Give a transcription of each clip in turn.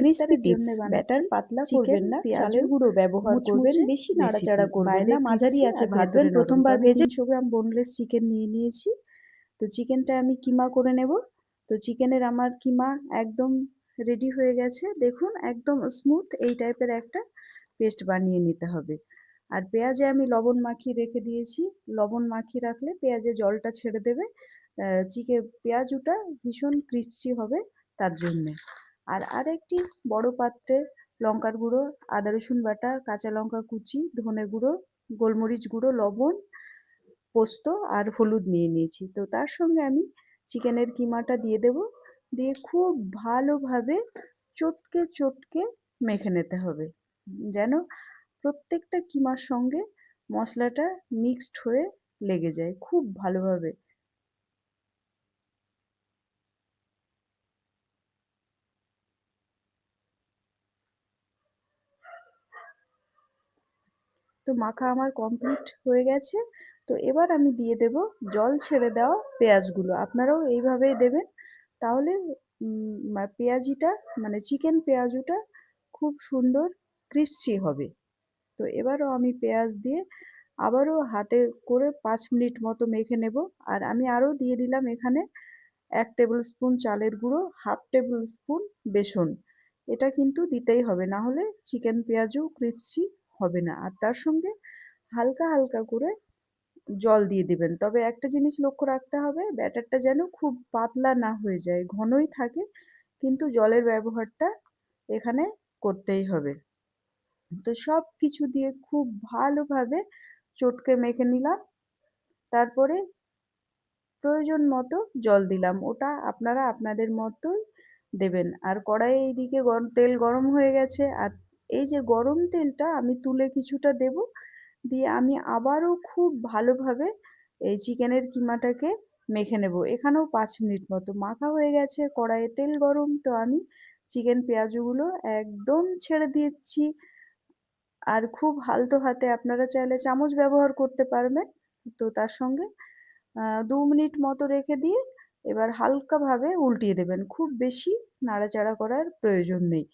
Crispy tips batter পাতলা করবেন না চালের গুঁড়ো ব্যবহার করবেন বেশি নাড়াচাড়া করবেন বাইরে না মাঝারি আছে ভাজবেন প্রথমবার ভেজে তিনশো গ্রাম বোনলেস চিকেন নিয়ে নিয়েছি। তো চিকেনটা আমি কিমা করে নেব। তো চিকেনের আমার কিমা একদম রেডি হয়ে গেছে। দেখুন একদম স্মুথ এই টাইপের একটা পেস্ট বানিয়ে নিতে হবে। আর পেঁয়াজে আমি লবণ মাখিয়ে রেখে দিয়েছি। লবণ মাখিয়ে রাখলে পেঁয়াজে জলটা ছেড়ে দেবে। চিকে পেঁয়াজুটা ভীষণ ক্রিপসি হবে তার জন্যে। আর আরেকটি বড় পাত্রে লঙ্কার গুঁড়ো, আদা রসুন বাটা, কাঁচা লঙ্কা কুচি, ধনে গুঁড়ো, গোলমরিচ গুঁড়ো, লবণ, পোস্ত আর হলুদ নিয়ে নিয়েছি। তো তার সঙ্গে আমি চিকেনের কিমাটা দিয়ে দেব। দিয়ে খুব ভালোভাবে চটকে চটকে মেখে নিতে হবে। যেন প্রত্যেকটা কিমার সঙ্গে মশলাটা মিক্সড হয়ে লেগে যায় খুব ভালোভাবে। তো মাখা আমার কমপ্লিট হয়ে গেছে। তো এবার আমি দিয়ে দেব জল ছেড়ে দেওয়া পেঁয়াজগুলো। আপনারাও এইভাবেই দেবেন। তাহলে পেঁয়াজিটা মানে চিকেন পেঁয়াজুটা খুব সুন্দর ক্রিপসি হবে। তো এবারও আমি পেঁয়াজ দিয়ে আবারও হাতে করে পাঁচ মিনিট মতো মেখে নেব। আর আমি আরও দিয়ে দিলাম এখানে এক টেবিল স্পুন চালের গুঁড়ো, হাফ টেবিল স্পুন বেসন। এটা কিন্তু দিতেই হবে। না হলে চিকেন পেঁয়াজও ক্রিপসি হবে না। আর তার সঙ্গে হালকা হালকা করে জল দিয়ে দিবেন। তবে একটা জিনিস লক্ষ্য রাখতে হবে, ব্যাটারটা যেন খুব পাতলা না হয়ে যায়। ঘনই থাকে, কিন্তু জলের ব্যবহারটা এখানে করতেই হবে। তো সব কিছু দিয়ে খুব ভালোভাবে চটকে মেখে নিলাম। তারপরে প্রয়োজন মতো জল দিলাম। ওটা আপনারা আপনাদের মতোই দেবেন। আর কড়াইয়ে এইদিকে তেল গরম হয়ে গেছে, আর এই যে গরম তেলটা আমি তুলে কিছুটা দেব। দিয়ে আমি আবারও খুব ভালোভাবে এই চিকেনের কিমাটাকে মেখে নেব। এখানেও পাঁচ মিনিট মতো। মাখা হয়ে গেছে, কড়াইয়ে তেল গরম। তো আমি চিকেন পেঁয়াজগুলো একদম ছেড়ে দিচ্ছি। আর খুব হালতো হাতে আপনারা চাইলে চামচ ব্যবহার করতে পারবেন। তো তার সঙ্গে দু মিনিট মতো রেখে দিয়ে এবার হালকাভাবে উল্টিয়ে দেবেন। খুব বেশি নাড়াচাড়া করার প্রয়োজন নেই।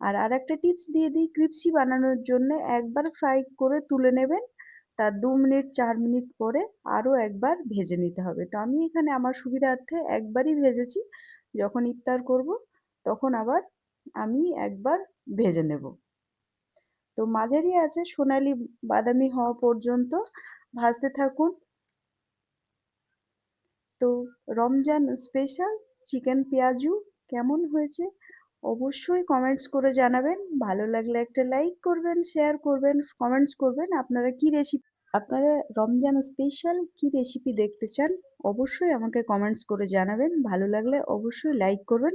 আর আর একটা টিপস দিয়ে দিই ক্রিপসি বানানোর জন্য একবার ফ্রাই করে তুলে নেবেন। তার দু মিনিট চার মিনিট পরে আরও একবার ভেজে নিতে হবে। তো আমি এখানে আমার সুবিধার্থে একবারই ভেজেছি। যখন ইফতার করব, তখন আবার আমি একবার ভেজে নেব। তো মাঝারি আছে, সোনালি বাদামি হওয়া পর্যন্ত ভাজতে থাকুন। তো রমজান স্পেশাল চিকেন পেঁয়াজু কেমন হয়েছে? অবশ্যই কমেন্টস করে জানাবেন। ভালো লাগলে একটা লাইক করবেন শেয়ার করবেন কমেন্টস করবেন। আপনারা কি রেসিপি আপনারা রমজান স্পেশাল কি রেসিপি দেখতে চান? অবশ্যই আমাকে কমেন্টস করে জানাবেন। ভালো লাগলে অবশ্যই লাইক করবেন।